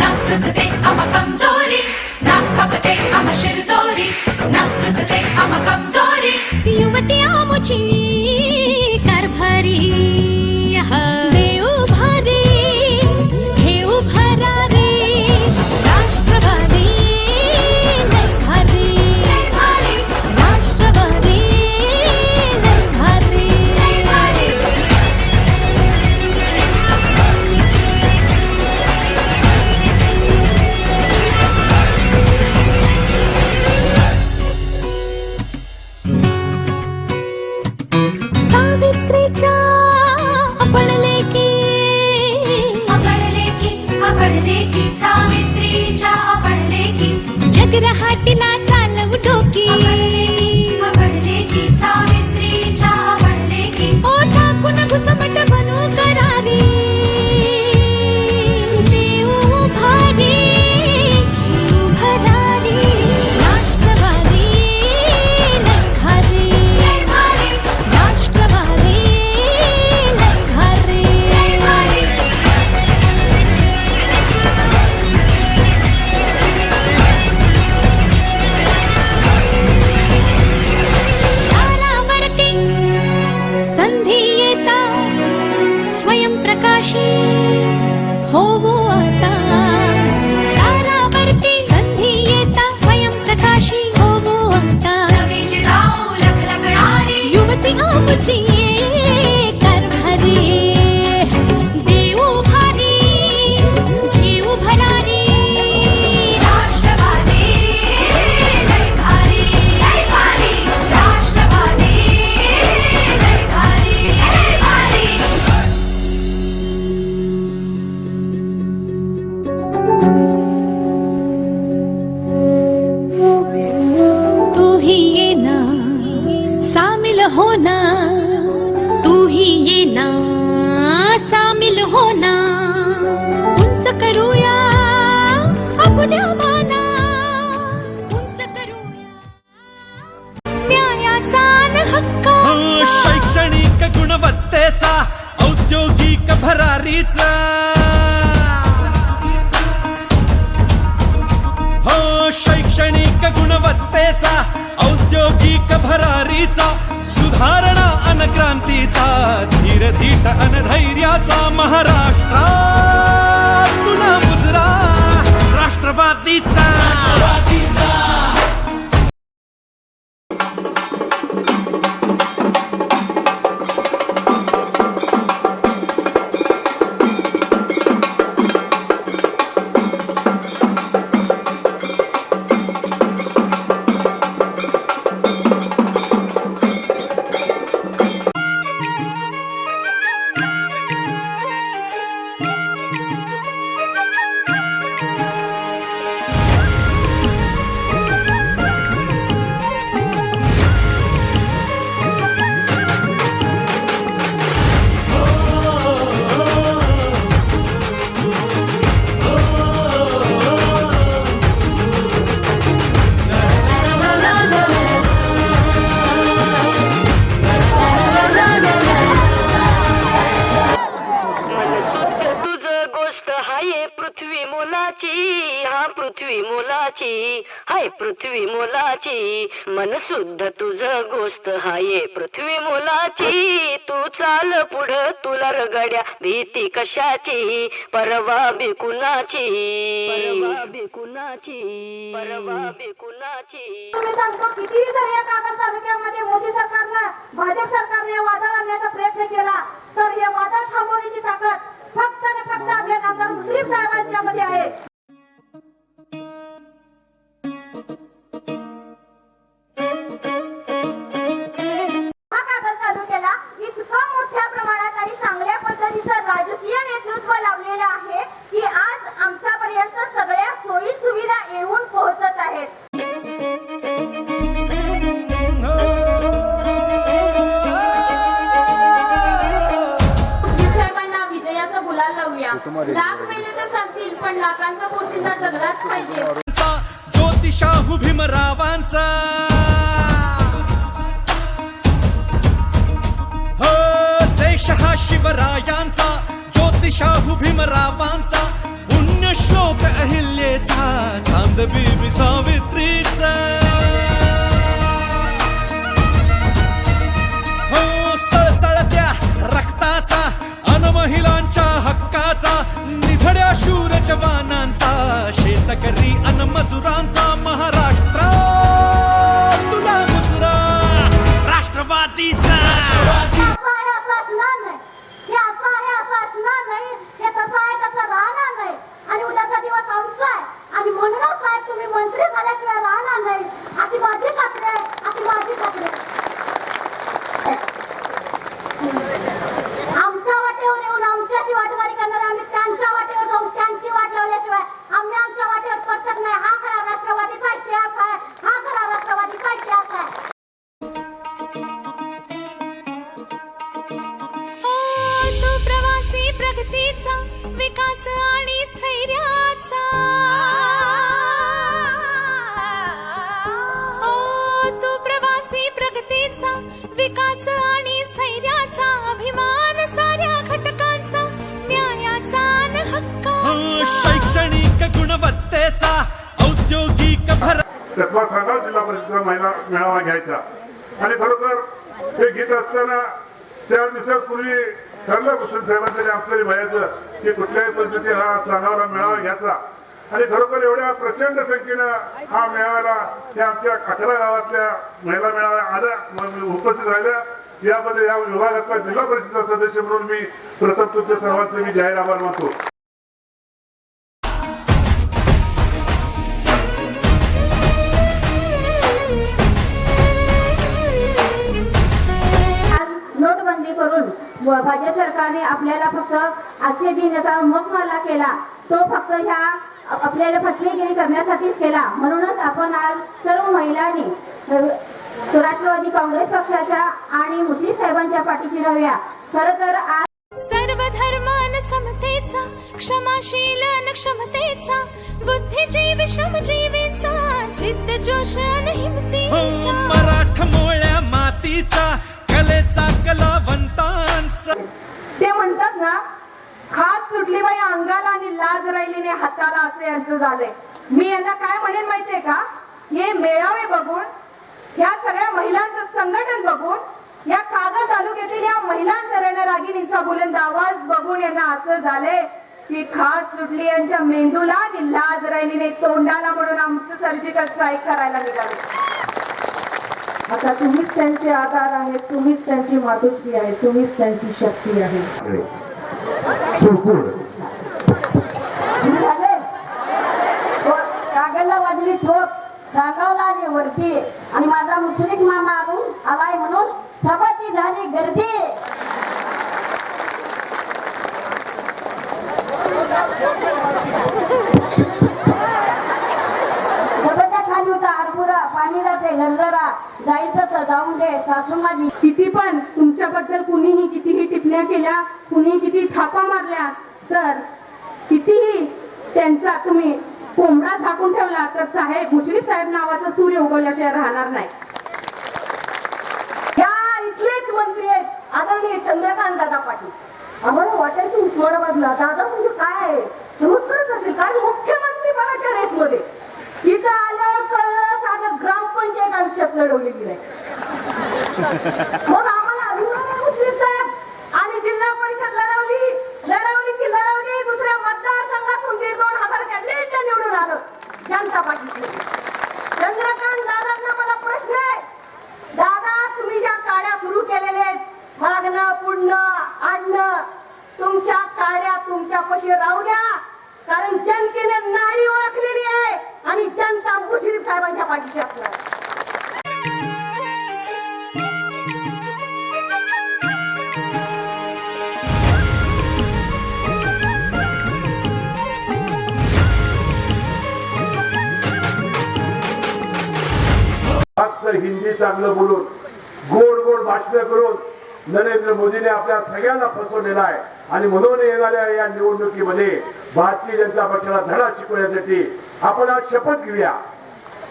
ना रुजते आम्हा कमजोरी ना खपते आम्हा शिरजोरी ना रुजते आम्हा कमजोरी युवती आमुची शैक्षणिक औद्योगिक भरारीचा सुधारणा अन क्रांतीचा धीर धीट अन धैर्याचा महाराष्ट्रा तुला मुजरा राष्ट्रवादीचा. मोलाची. मनसुद्ध तुझ गोष्ट हाय. पृथ्वी मोलाची. तू चाल पुढ तुला रगड्या. भीती कशाची? परवा बिकुनाची परवा बिकुनाची परवा बिकुनाची तुम्ही सांगतो कितीही जर या कागद तालुक्यामध्ये मोदी सरकारनं भाजप सरकारने वादळ आणण्याचा प्रयत्न केला तर हे वादळ थांबवण्याची ताकद फक्त आणि फक्त आपल्या नामदार मुस्लिम साहेबांच्या मध्ये आहे. पोशिंदा पाहिजे ज्योतिषाहू भीमरावांचा. हो देश हा शिवरायांचा ज्योतिषाहू भीमरावांचा पुण्यश्लोक मातेचा चांद बीबी सावित्रीचा. विकास आणि स्थैर्याचा. ओ तो प्रवासी प्रगतीचा विकास आणि स्थैर्याचा अभिमान साऱ्या घटकांचा न्यायाचा हो हक्काचा. शैक्षणिक गुणवत्तेचा औद्योगिक भर कसबा सांगाव जिल्हा परिषदेचा महिला मेळावा घ्यायचा. आणि खरोखर हे घेत असताना चार दिवसापूर्वी ठरलं मुस्लिम साहेबांनी आमचं भयाचं की कुठल्याही परिस्थिती हा सांगावला मेळावा घ्यायचा. आणि खरोखर एवढ्या प्रचंड संख्येनं हा मेळाव्याला हे आमच्या अकरा गावातल्या महिला मेळाव्या आल्या उपस्थित राहिल्या. यामध्ये या विभागातला जिल्हा परिषदचा सदस्य म्हणून मी प्रथम तुमच्या सर्वांचे मी जाहीर आभार मानतो. भाजप सरकारने आपल्याला फक्त आजचे दिन याचा मगमाला केला. तो फक्त ह्या आपल्याला फसवेगिरी करण्यासाठीच केला. म्हणूनच आपण आज सर्व महिलांनी राष्ट्रवादी काँग्रेस पक्षाच्या आणि मुस्लिम साहेबांच्या पाठीशी राहूया. खर तर आज सर्व धर्मान समतेचा क्षमाशील क्षमतेचा बुद्धिजीवी श्रमजीवीचा जिद्द जोश हो हिमतीचा. मराठ मोळ्या मातीचा कलेचा कलावंतांचा ते म्हणतात ना खास सुटली बाई अंगाला आणि लाज राहिली नाही हाताला असे यांचं झालंय मी यांना काय म्हणेन माहितीये का? हे मेळावे बघून या सगळ्या महिलांचं संघटन बघून या कागद तालुक्यातील या महिलांचा रागिणींचा बुलंद आवाज बघून यांना असं झालंय की खास सुटली यांच्या मेंदूला आणि लाज राहिली नाही तोंडाला म्हणून आमचं सर्जिकल स्ट्राईक करायला निघाले. आता तुम्हीच त्यांचे आधार आहेत तुम्हीच त्यांची मातुश्री आहे तुम्हीच त्यांची शक्ती आहे. झाले? कागदला वाजली ठोक सांगावला आली वरती. आणि माझा मुश्रीक मामा आणून आलाय म्हणून सभाची झाली गर्दी. सभाच्या खाली होता हरपुरा पाणी जाते गरजरा जायचं जाऊन दे सासू माझी किती पण तुमच्याबद्दल कुणीही कितीही टिपण्या केल्या कुणी किती थापा मारल्या तर कितीही त्यांचा तुम्ही कोंबडा झाकून ठेवला तर साहेब मुश्रीफ साहेब नावाचा सूर्य उगवल्याशिवाय राहणार नाही. या इथलेच मंत्री आहेत आदरणीय चंद्रकांत दादा पाटील. आम्हाला वाटायचं उस्मानाबादला दादा म्हणजे काय आहे? चमत्कारच असेल कारण चांगलं बोलून गोड गोड भाषण करून नरेंद्र मोदीने आपल्या सगळ्यांना फसवलेला आहे. आणि म्हणून येणाऱ्या या निवडणुकीमध्ये भारतीय जनता पक्षाला धडा शिकवण्यासाठी आपण आज शपथ घेऊया.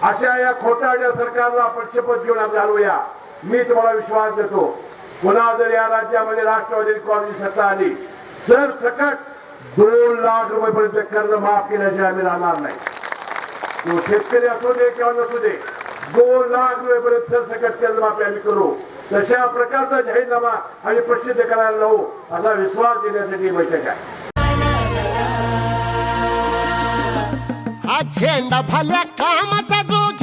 अशा या खोटाड्या सरकारला आपण शपथ घेऊन आज घालवूया मी तुम्हाला विश्वास देतो पुन्हा जर या राज्यामध्ये राष्ट्रवादी काँग्रेस सत्ता आली सर सकट दोन लाख रुपये पर्यंत कर्ज माफ केल्याशिवाय आम्ही राहणार नाही. शेतकरी असू दे किंवा नसू दे दोन लाख रुपयेपर्यंत सरसकट कर्जमाफी आम्ही करू. तशा प्रकारचा जाहीरनामा आम्ही प्रसिद्ध करायला लावू असा विश्वास देण्यासाठी बैठक आहे. हा झेंडा भल्या कामाचा जो